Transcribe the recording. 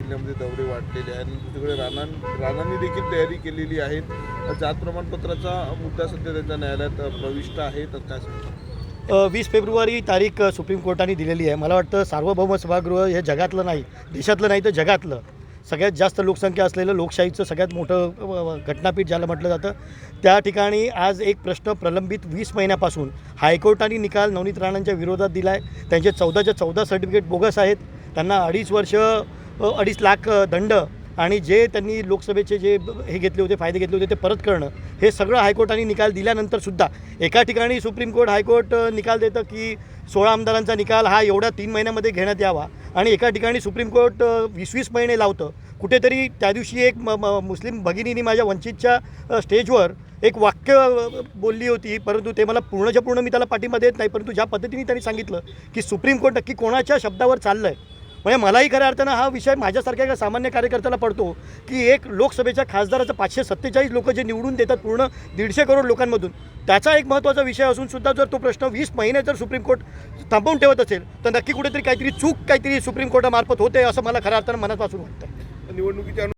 जिल्ह्यामध्ये दौरे वाढलेले आहेत. आणि राणा राणांनी देखील तयारी केलेली आहे. जात प्रमाणपत्राचा मुद्दा सध्या त्यांच्या न्यायालयात प्रविष्ट आहे. तर काय सांगता? वीस फेब्रुवारी तारीख सुप्रीम कोर्टाने दिलेली आहे. मला वाटतं सार्वभौम सभागृह हे जगातलं नाही देशातलं नाही तर जगातलं. सगळ्यात जास्त लोकसंख्या असलेलं लोकशाहीचं सगळ्यात मोठं घटनापीठ ज्याला म्हटलं जातं त्या ठिकाणी आज एक प्रश्न प्रलंबित वीस महिन्यापासून. हायकोर्टाने निकाल नवनीत राणांच्या विरोधात दिला आहे त्यांचे चौदाच्या चौदा सर्टिफिकेट बोगस आहेत. त्यांना अडीच वर्ष अडीच लाख दंड आणि जे त्यांनी लोकसभेचे जे हे घेतले होते फायदे घेतले होते ते परत करणं हे सगळं हायकोर्टाने निकाल दिल्यानंतर सुद्धा एका ठिकाणी सुप्रीम कोर्ट हायकोर्ट निकाल देतं की सोळा आमदारांचा निकाल हा एवढ्या तीन महिन्यामध्ये घेण्यात यावा आणि एका ठिकाणी सुप्रीम कोर्ट वीस वीस महिने लावतं. कुठेतरी त्या दिवशी एक म- म- मुस्लिम भगिनीनी माझ्या वंचितच्या स्टेजवर एक वाक्य बोलली होती परंतु ते मला पूर्णच्या पूर्ण मी त्याला पाठिंबा देत नाही परंतु ज्या पद्धतीने त्यांनी सांगितलं की सुप्रीम कोर्ट नक्की कोणाच्या शब्दावर चाललं आहे म्हणजे मलाही खऱ्या अर्थानं हा विषय माझ्यासारख्या एका सामान्य कार्यकर्त्याला पडतो की एक लोकसभेच्या खासदाराचं पाचशे सत्तेचाळीस लोक जे निवडून देतात पूर्ण दीडशे करोड लोकांमधून त्याचा एक महत्त्वाचा विषय असून सुद्धा जर तो प्रश्न वीस महिने जर सुप्रीम कोर्ट थांबवून ठेवत असेल तर नक्की कुठेतरी काहीतरी चूक काहीतरी सुप्रीम कोर्टामार्फत होते असं मला खऱ्या अर्थानं मनापासून वाटतं निवडणुकीच्या